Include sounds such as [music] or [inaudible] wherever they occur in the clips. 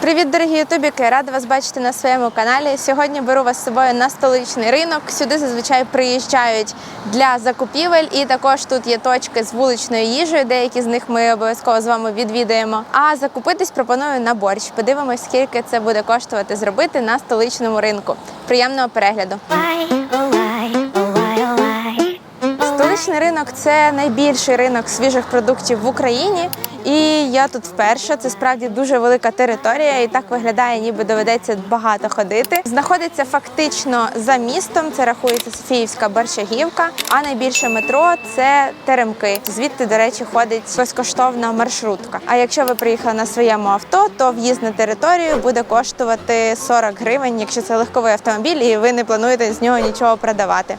Привіт, дорогі ютубіки! Рада вас бачити на своєму каналі. Сьогодні беру вас з собою на столичний ринок. Сюди зазвичай приїжджають для закупівель, і також тут є точки з вуличною їжею. Деякі з них ми обов'язково з вами відвідаємо. А закупитись пропоную на борщ. Подивимось, скільки це буде коштувати зробити на столичному ринку. Приємного перегляду! Why, Столичний ринок це найбільший ринок свіжих продуктів в Україні. І я тут вперше. Це справді дуже велика територія, і так виглядає, ніби доведеться багато ходити. Знаходиться фактично за містом. Це рахується Софіївська Борщагівка. А найбільше метро це Теремки. Звідти, до речі, ходить безкоштовна маршрутка. А якщо ви приїхали на своєму авто, то в'їзд на територію буде коштувати 40 гривень, якщо це легковий автомобіль, і ви не плануєте з нього нічого продавати.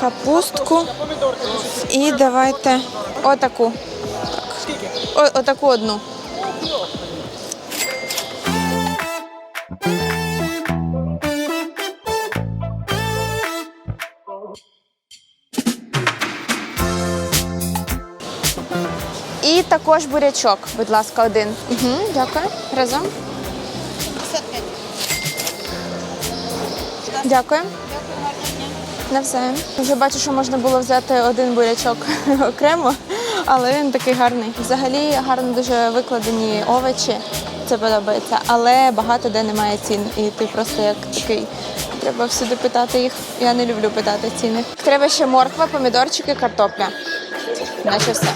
Капустку і давайте отаку. Так. О, отаку одну. І також бурячок, будь ласка, один. Угу, дякую. Разом. Дякую. Навзаєм. Вже бачу, що можна було взяти один бурячок [laughs] окремо, але він такий гарний. Взагалі гарно дуже викладені овочі. Це подобається, але багато де немає цін. І ти просто як такий. Треба всюди питати їх. Я не люблю питати ціни. Треба ще морква, помідорчики, картопля. Наче все.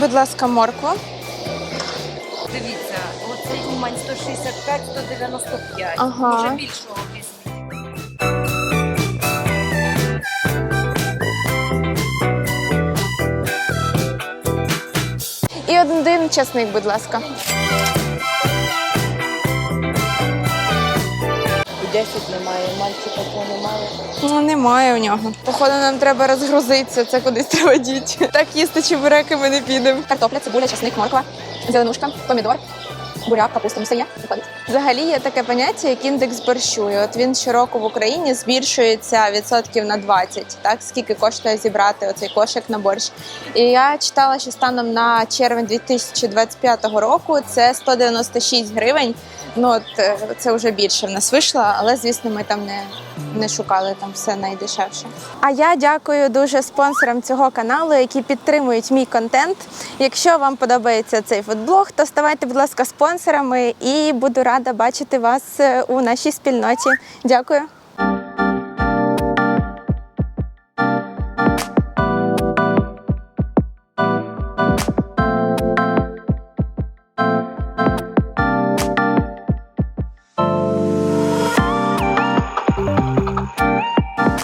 Будь ласка, морква. Дивіться, оцей умань 165, 195. Ага. Може більшого візьміть. І один часник, будь ласка. 10 немає, мальчика такого немає. Ну, немає у нього. Походу, нам треба розгрузитися, це кудись треба діти. Так їсти чебуреки ми не підемо. Картопля, цибуля, часник, морква, зеленушка, помідор, буряк, капуста. Все. Взагалі є таке поняття, як індекс борщу. І от він щороку в Україні збільшується відсотків на 20. Так, скільки коштує зібрати оцей кошик на борщ. І я читала, що станом на червень 2025 року це 196 гривень. Ну от е, це вже більше в нас вийшло, але звісно, ми там не, не шукали там все найдешевше. А я дякую дуже спонсорам цього каналу, які підтримують мій контент. Якщо вам подобається цей фудблог, то ставайте, будь ласка, спонсорами і буду рада бачити вас е, у нашій спільноті. Дякую.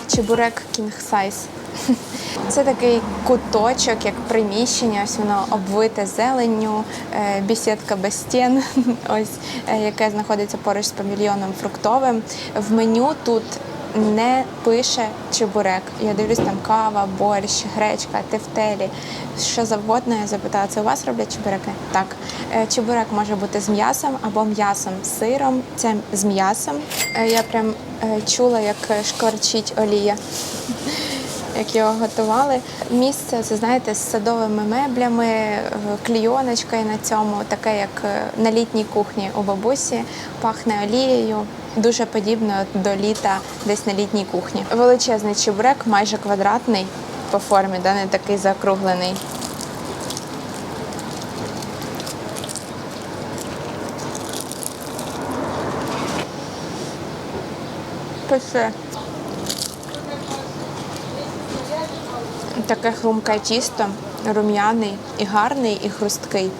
Чебурек King Size. [laughs] Це такий куточок, як приміщення, ось воно обвите зеленню, е, бесідка без стін, [laughs] ось е, яке знаходиться поруч з павільйоном фруктовим. В меню тут не пише чебурек. Я дивлюсь там кава, борщ, гречка, тефтелі, що завгодно. Я запитала, це у вас роблять чебуреки? Так. Е, Чебурек може бути з м'ясом або м'ясом з сиром. Це з м'ясом. Я прям чула, як шкварчить олія як його готували. Місце, це знаєте, з садовими меблями, е, клійоночкою на цьому, таке, як е, на літній кухні у бабусі, пахне олією. Дуже подібно до літа десь на літній кухні. Величезний чебурек, майже квадратний по формі, да, не такий закруглений. Пише. Таке хрумке тісто, рум'яний і гарний, і хрусткий.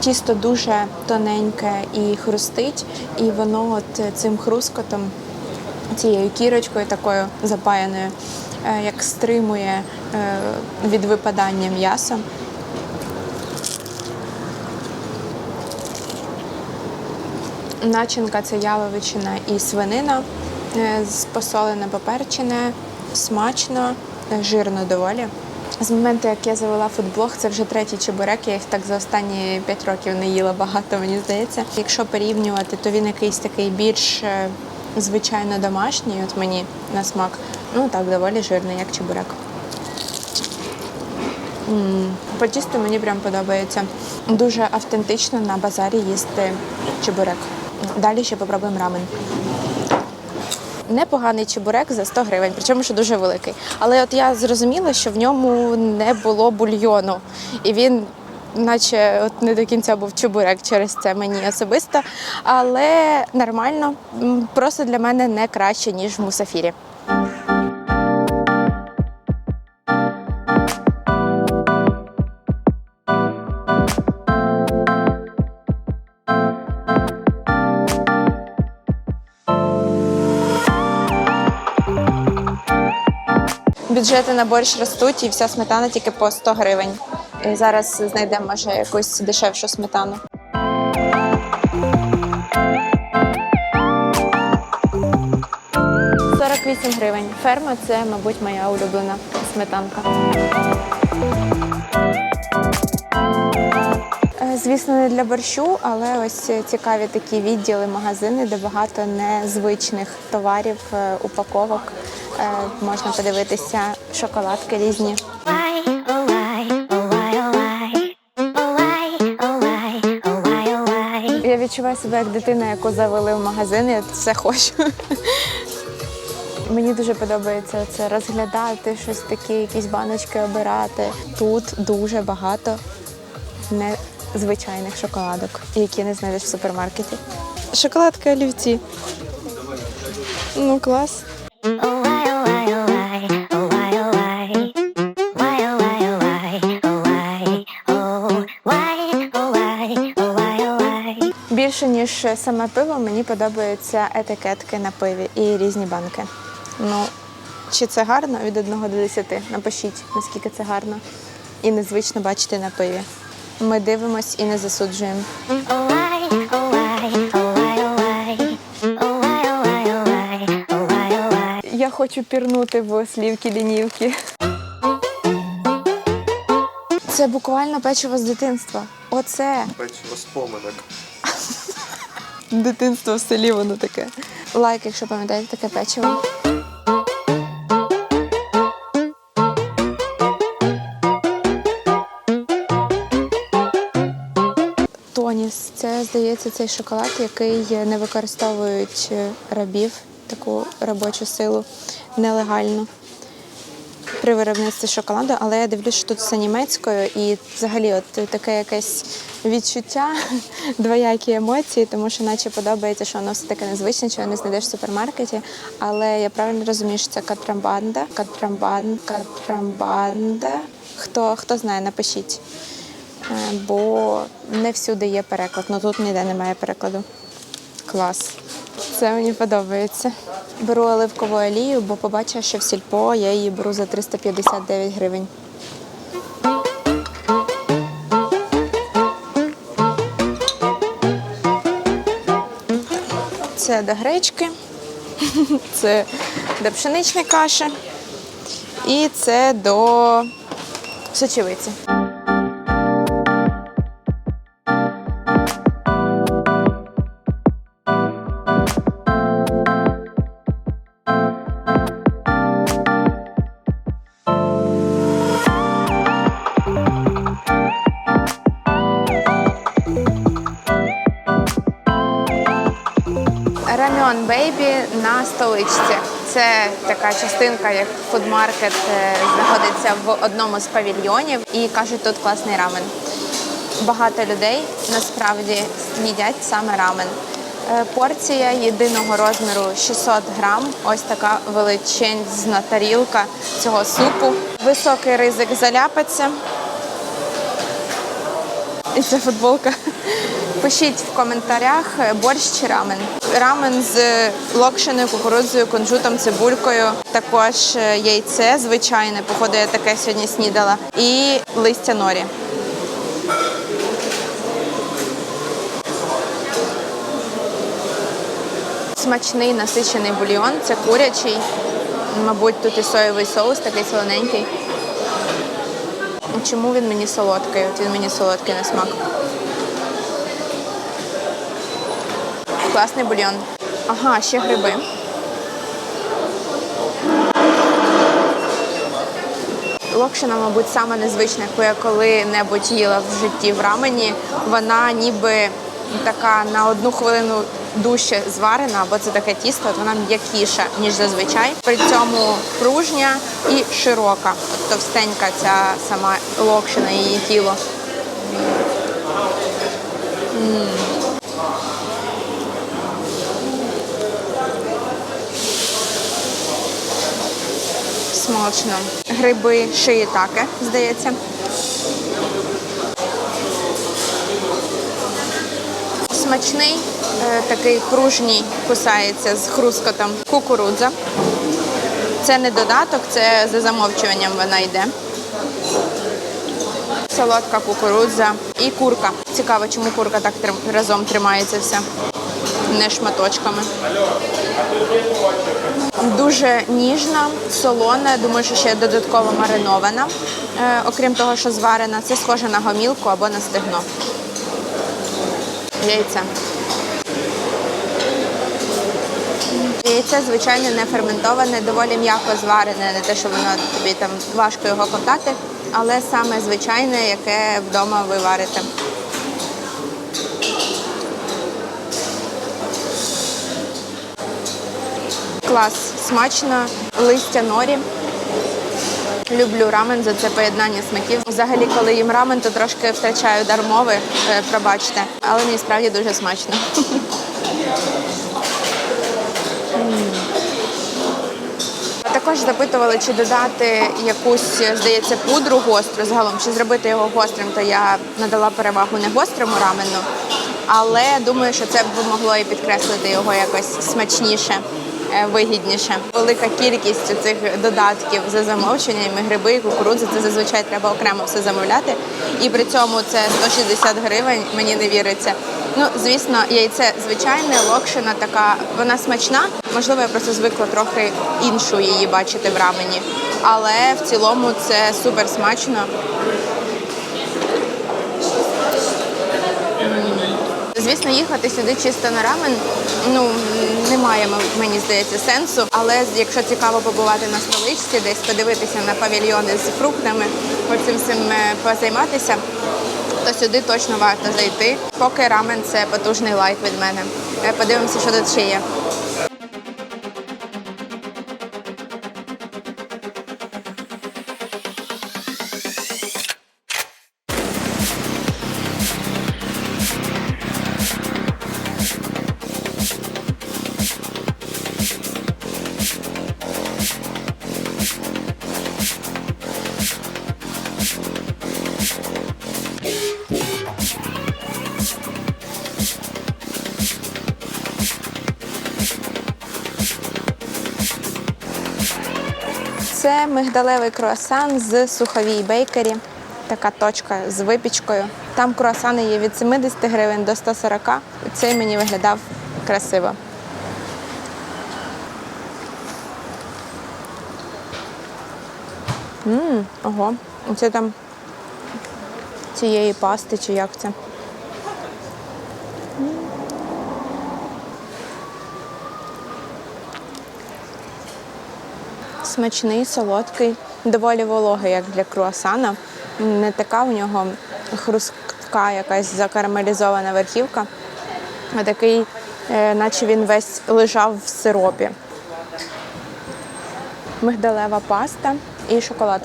Тісто дуже тоненьке і хрустить, і воно от цим хрускотом, цією кірочкою такою запаяною, е, як стримує е, від випадання м'яса. Начинка це яловичина і свинина, е, посолене поперчене, смачно, жирно доволі. З моменту, як я завела фудблог, це вже третій чебурек. Я їх так за останні 5 років не їла багато, мені здається. Якщо порівнювати, то він якийсь такий більш е, звичайно домашній, от мені на смак. Ну так, доволі жирний, як чебурек. М, мені прям подобається. Дуже автентично на базарі їсти чебурек. Далі ще попробуємо рамен. Непоганий чебурек за 100 гривень, причому що дуже великий. Але от я зрозуміла, що в ньому не було бульйону. І він, наче, от не до кінця був чебурек через це мені особисто. Але нормально, просто для мене не краще, ніж в мусафірі. Бюджети на борщ ростуть і вся сметана тільки по 100 гривень. І зараз знайдемо може якусь дешевшу сметану. «48 гривень. Ферма це, мабуть, моя улюблена сметанка. Звісно, не для борщу, але ось цікаві такі відділи, магазини, де багато незвичних товарів, е, упаковок. Е, Можна подивитися шоколадки різні. Я відчуваю себе як дитина, яку завели в магазин, я все хочу. Мені дуже подобається це розглядати щось таке, якісь баночки обирати. Тут дуже багато незвичайних шоколадок, які не знайдеш в супермаркеті. Шоколадки олівці. Ну, клас. Більше ніж саме пиво, мені подобаються етикетки на пиві і різні банки. Ну, чи це гарно від 1 до 10? Напишіть, наскільки це гарно і незвично бачити на пиві. Ми дивимось і не засуджуємо. Я хочу пірнути в слівки лінівки. Це буквально печиво з дитинства. Оце Печиво споминок. [laughs] дитинство в селі, воно таке. Лайк, якщо пам'ятаєте таке печиво. Здається, цей шоколад, який не використовують е, рабів, таку робочу силу нелегально при виробництві шоколаду, але я дивлюсь, що тут все німецькою, і взагалі, от таке якесь відчуття, [laughs] двоякі емоції, тому що наче подобається, що воно все таке незвичне, чого не знайдеш в супермаркеті. Але я правильно розумію, що це катрамбанда, катрамбан, катрамбанда. Хто, хто знає, напишіть. Е, Бо не всюди є переклад, ну тут ніде немає перекладу. Клас. Це мені подобається. Беру оливкову олію, бо побачила, що в сільпо я її беру за 359 гривень. Це до гречки, [laughs] це до пшеничної каші і це до сочевиці. Рамьон Бейбі на столичці. Це така частинка, як фудмаркет е, знаходиться в одному з павільйонів і кажуть, тут класний рамен. Багато людей насправді їдять саме рамен. Е, Порція єдиного розміру 600 грам. Ось така величезна тарілка цього супу. Високий ризик заляпатися. І це футболка. Пишіть в коментарях е, борщ чи рамен. Рамен з локшеною кукурудзою, кунжутом, цибулькою. Також е, яйце звичайне, походу я таке сьогодні снідала. І листя норі. Смачний насичений бульйон, це курячий. Мабуть, тут і соєвий соус такий солоненький. Чому він мені солодкий? От він мені солодкий на смак. Класний бульйон. Ага, ще гриби. Локшина, мабуть, саме незвична, яку я коли-небудь їла в житті в рамені. Вона ніби така на одну хвилину дужче зварена, бо це таке тісто, от вона м'якіша, ніж зазвичай. При цьому пружня і широка, от товстенька ця сама локшина, її тіло. Смачно. Гриби шиїтаке, здається. Смачний, е, такий пружній, кусається з хрускотом кукурудза. Це не додаток, це за замовчуванням вона йде. Солодка кукурудза і курка. Цікаво, чому курка так разом тримається вся, не шматочками. Дуже ніжна, солона. Думаю, що ще додатково маринована. Е, окрім того, що зварена, це схоже на гомілку або на стегно. Яйця. Яйце, звичайно, не ферментоване, доволі м'яко зварене, не те, що воно тобі там важко його ковтати, але саме звичайне, яке вдома ви варите. Клас, смачно, листя норі. Люблю рамен за це поєднання смаків. Взагалі, коли їм рамен, то трошки втрачаю дар мови, е, пробачте, але мені справді дуже смачно. Також запитували, чи додати якусь, здається, пудру гостру загалом, чи зробити його гострим, то я надала перевагу не гострому рамену, але думаю, що це б могло і підкреслити його якось смачніше, вигідніше. Велика кількість цих додатків за замовченнями, гриби, кукурудзи, це зазвичай треба окремо все замовляти. І при цьому це 160 гривень, мені не віриться. Ну, звісно, яйце звичайне, локшина така, вона смачна. Можливо, я просто звикла трохи іншу її бачити в рамені. Але в цілому це супер смачно. Звісно, їхати сюди чисто на рамен ну немає мені здається сенсу. Але якщо цікаво побувати на столичці, десь подивитися на павільйони з фруктами, цим всім е, позайматися, то сюди точно варто зайти. Поки рамен це потужний лайк від мене. Е, Подивимося, що тут ще є. Це мигдалевий круасан з суховій бейкері. Така точка з випічкою. Там круасани є від 70 гривень до 140. Цей мені виглядав красиво. Мм, ого, це там цієї пасти чи як це. Смачний, солодкий, доволі вологий, як для круасана. Не така у нього хрустка, якась закарамелізована верхівка, а такий, е, наче він весь лежав в сиропі. Мигдалева паста і шоколад.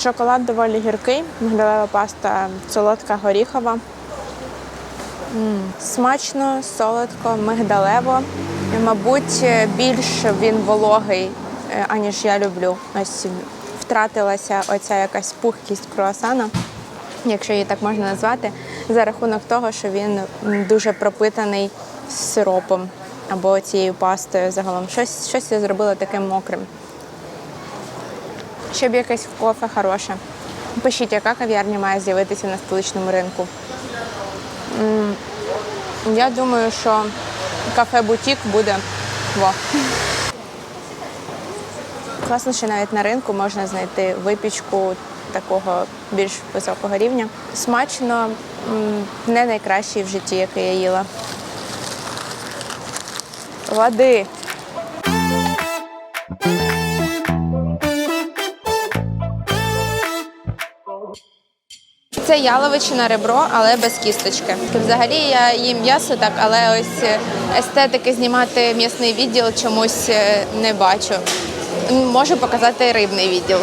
Шоколад доволі гіркий, мигдалева паста солодка горіхова. Смачно, солодко, мигдалево. Мабуть, більш він вологий, е, аніж я люблю. Ось втратилася оця якась пухкість круасана, якщо її так можна назвати, за рахунок того, що він дуже пропитаний сиропом або цією пастою загалом. Щось, щось я зробила таким мокрим. Щоб якесь кофе хороше. Пишіть, яка кав'ярня має з'явитися на столичному ринку. Я думаю, що кафе бутік буде. Во. Класно, що навіть на ринку можна знайти випічку такого більш високого рівня. Смачно, не найкращий в житті, який я їла. Води. Це яловичина ребро, але без кісточки. Взагалі я їм м'ясо так, але ось е, естетики знімати м'ясний відділ чомусь е, не бачу. Можу показати рибний відділ.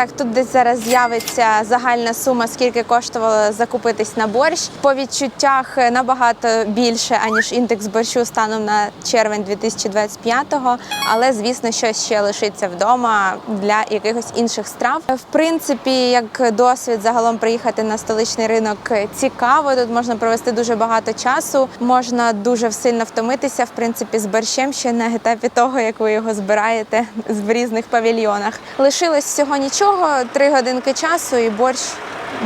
Так, тут десь зараз з'явиться загальна сума, скільки коштувало закупитись на борщ. По відчуттях е, набагато більше, аніж індекс борщу станом на червень 2025-го. Але звісно, щось ще лишиться вдома для якихось інших страв. В принципі, як досвід загалом приїхати на столичний ринок цікаво. Тут можна провести дуже багато часу, можна дуже сильно втомитися. В принципі, з борщем ще на етапі того, як ви його збираєте [laughs] в різних павільйонах. Лишилось всього нічого, три годинки часу, і борщ.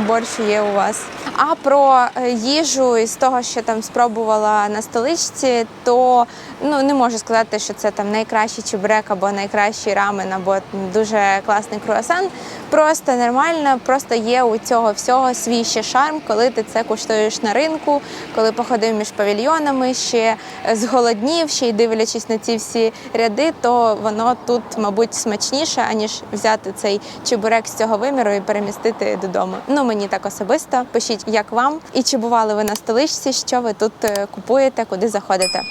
Борщ є у вас. А про е, їжу із того, що там спробувала на столичці, то ну не можу сказати, що це там найкращий чебурек або найкращий рамен, або дуже класний круасан. Просто нормально, просто є у цього всього свій ще шарм, коли ти це куштуєш на ринку, коли походив між павільйонами, ще зголоднів, ще й дивлячись на ці всі ряди, то воно тут, мабуть, смачніше, аніж взяти цей чебурек з цього виміру і перемістити додому. Ну мені так особисто. Пишіть, як вам і чи бували ви на столичці, що ви тут е, купуєте, куди заходите.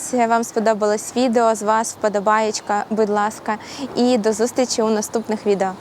Сподіваюсь, вам сподобалось відео. З вас вподобаєчка, будь ласка, і до зустрічі у наступних відео.